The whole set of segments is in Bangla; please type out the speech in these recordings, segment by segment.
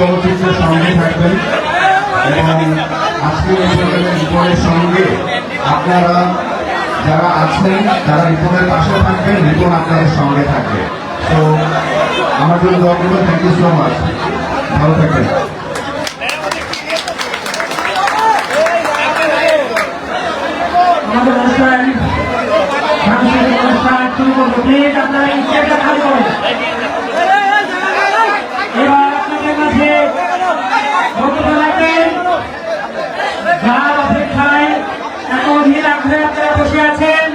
চলচ্চিত্রের সঙ্গে থাকবেন। এবং আজকে এই রিপনের সঙ্গে আপনারা যারা আছেন, তারা রিপনের পাশে থাকবেন রিপন আপনাদের সঙ্গে থাকবে। তো, আমার জন্য দোয়া করবেন। থ্যাংক ইউ সো মাচ ভালো থাকবেন আমাদের অনুষ্ঠান সাংস্কৃতিক অনুষ্ঠান শুরু করব প্লিজ আপনারা স্টেজটা খালি করুন এবার আপনাদের কাছে বক্তব্য রাখবেন যার অপেক্ষায় এত অধীর আগ্রহে আপনারা বসে আছেন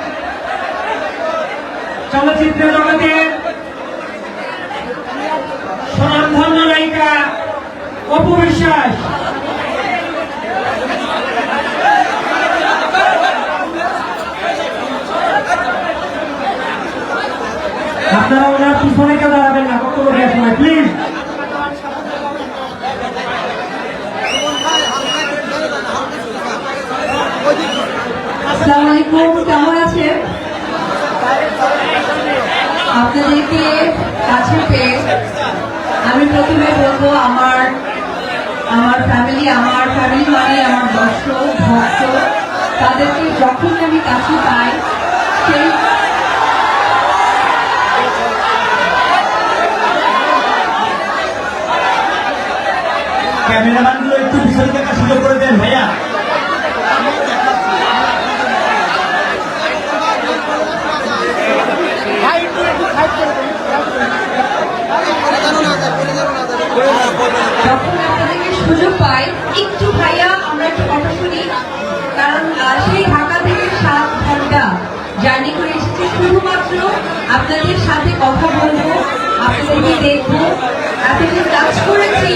চলচ্চিত্র জগতের স্বনামধন্য নায়িকা অপু বিশ্বাস। আপনারা ওনার পিছনে কেউ দাঁড়াবেন না, বক্তব্য দেওয়ার সময় প্লিজ আসসালামু আলাইকুম কেমন আছেন আপনাদেরকে কাছে পেয়ে আমি প্রথমে বলব, আমার আমার ফ্যামিলি আমার ফ্যামিলি মানে আমার দর্শক ভক্ত। তাদেরকে যখন আমি কাছে পাই, সেই ক্যামেরাম্যানগুলো একটু পিছনে দেখার সুযোগ করে দেন, ভাইয়া। যখন আপনাদেরকে সুযোগ পাই। একটু ভাইয়া, আমরা একটু কথা শুনি। কারণ সেই ঢাকা থেকে সাত ঘণ্টা জার্নি করে এসেছি। শুধুমাত্র আপনাদের সাথে কথা বলব, আপনাদেরকে দেখব। এতদিন কাজ করেছি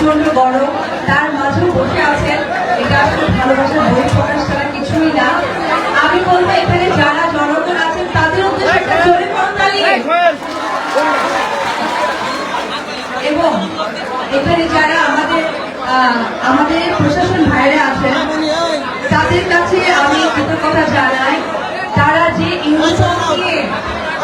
প্রচণ্ড গরম তার মাঝেও বসে আছেন। এটা আসলে ভালোবাসার বই প্রকাশ ছাড়া কিছুই না। আমি বলব এখানে যারা জনগণ আছেন তাদের উদ্দেশ্যে একটা জোরে করতালি এবং এখানে যারা আমাদের আমাদের প্রশাসন বাইরে আছেন তাদের কাছে আমি কৃতজ্ঞতা জানাই। তারা যে ইউনিফর্ম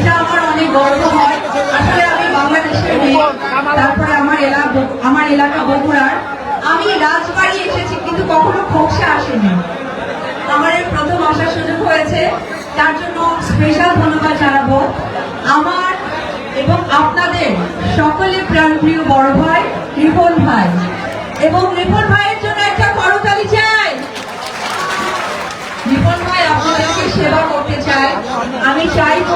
এটা আমার অনেক গর্ব হয়। আসলে আমি বাংলাদেশের মেয়ে। তারপরে আমার এলাকা আমার এলাকা বগুড়ার। আমি রাজবাড়ি এসেছি, কিন্তু কখনো খোকসা আসেনি। আমার প্রথম আসার সুযোগ হয়েছে। তার জন্য স্পেশাল ধন্যবাদ জানাব। আমার এবং আপনাদের সকলের প্রাণপ্রিয় বড় ভাই, রিপন ভাই। এবং রিপন ভাইয়ের জন্য একটা করতালি চাই। রিপন ভাই আপনাদেরকে সেবা করতে চায়। আমি চাইব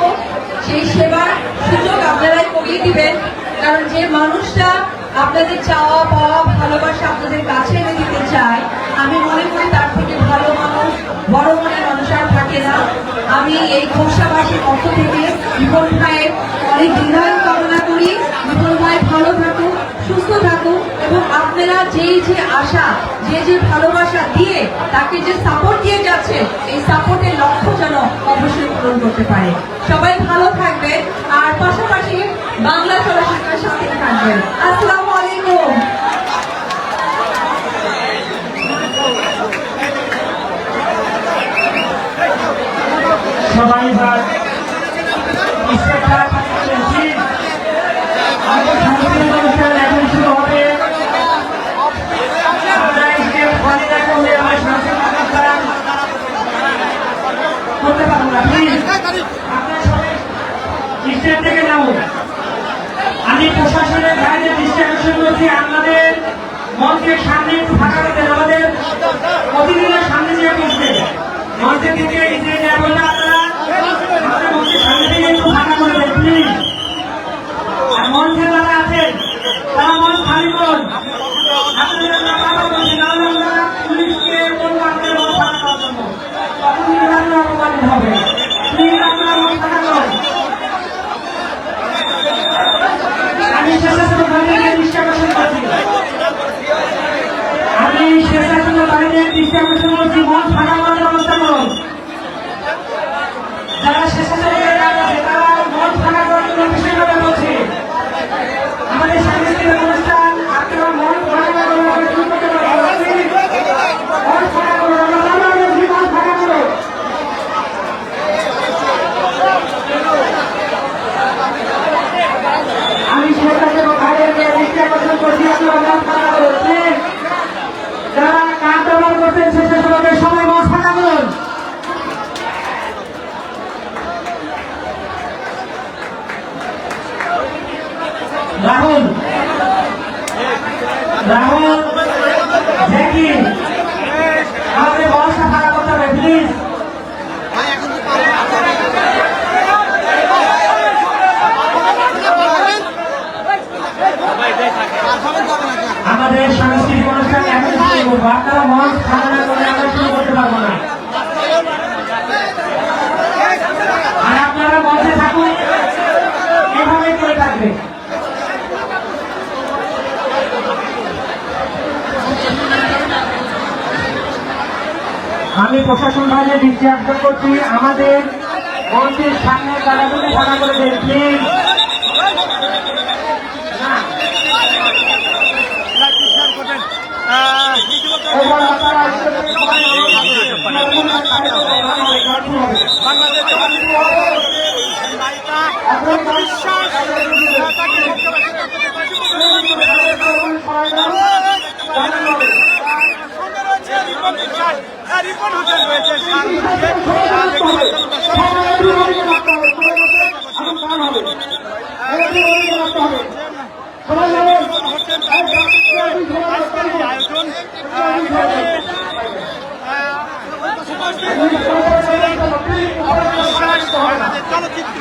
সেই সেবার সুযোগ আপনারাই করিয়ে দিবেন, কারণ যে মানুষটা আপনাদের চাওয়া, পাওয়া, ভালোবাসা আপনাদের কাছে এনে দিতে চায়, আমি মনে করি তার থেকে ভালো মানুষ, বড় মনের মানুষ আর থাকে না। আমি এই খোসাবাসীর পক্ষ থেকে রিপন ভাইয়ের অনেক দীর্ঘায়ু কামনা করি রিপন ভাই ভালো থাকুক, সুস্থ থাকুক, এবং আপনারা যেই যে আশা, যে যে ভালোবাসা দিয়ে তাকে যে সাপোর্ট দিয়ে যাচ্ছে এই সাপোর্টের লক্ষ্য যেন অবশ্যই পূরণ করতে পারে। সবাই ভালো থাকবেন আর পাশাপাশি বাংলা চলচ্চিত্রের সাথে থাকবেন আসসালামু আলাইকুম সবাই এবার স্টেজটা খালি করবেন প্লিজ আমাদের সাংস্কৃতিক অনুষ্ঠান এখন শুরু হবে আপনারা স্টেজ খালি না করলে আমার সাংস্কৃতিক অনুষ্ঠান করতে পারব না প্লিজ আপনারা সবাই স্টেজ থেকে নামুন আমি প্রশাসনের বাইরে দৃষ্টি আকর্ষণ করছি আপনাদের মঞ্চের সামনে একটু ফাঁকা রাখবেন আমাদের প্রতিদিনের সামনে যে বসবে মঞ্চের দিকে এই যাবেন আপনারা আমাদের মঞ্চের সামনে থেকে একটু ফাঁকা করে দেন প্লিজ আমাদের সাংস্কৃতিক অনুষ্ঠান এখন শুরু করব। আপনারা মঞ্চ না করে আমরা শুরু করতে পারব না। আর আপনারা মঞ্চে থাকুন। এভাবে করে থাকবে। আমি প্রশাসন ভাইয়ের দৃষ্টি করছি। আমাদের মঞ্চের সামনে তারাগুলি ফাঁকা করে দেন রিপোর্ট হোটেল রয়েছে আয়োজন। চলচ্চিত্র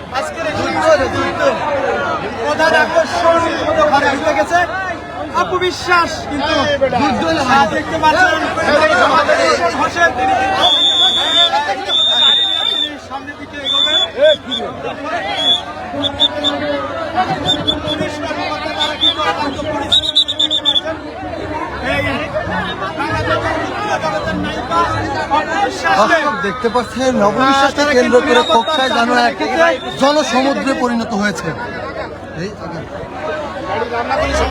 আজকের এই প্রধান আকর্ষণ রীতিমতো ঘরে আসতে গেছে। অপু বিশ্বাস কিন্তু দেখতে পাচ্ছেন। হোসেন তিনি কিন্তু সামনের দিকে পুলিশ কর্মকর্তারা কিন্তু অত্যন্ত পরিশ্রম করে দেখতে পাচ্ছেন। এই বাংলাদেশের দেখতে পাচ্ছেন নববিশ্বাসকে কেন্দ্র করে কক্ষায় জানো এক জনসমুদ্রে পরিণত হয়েছে।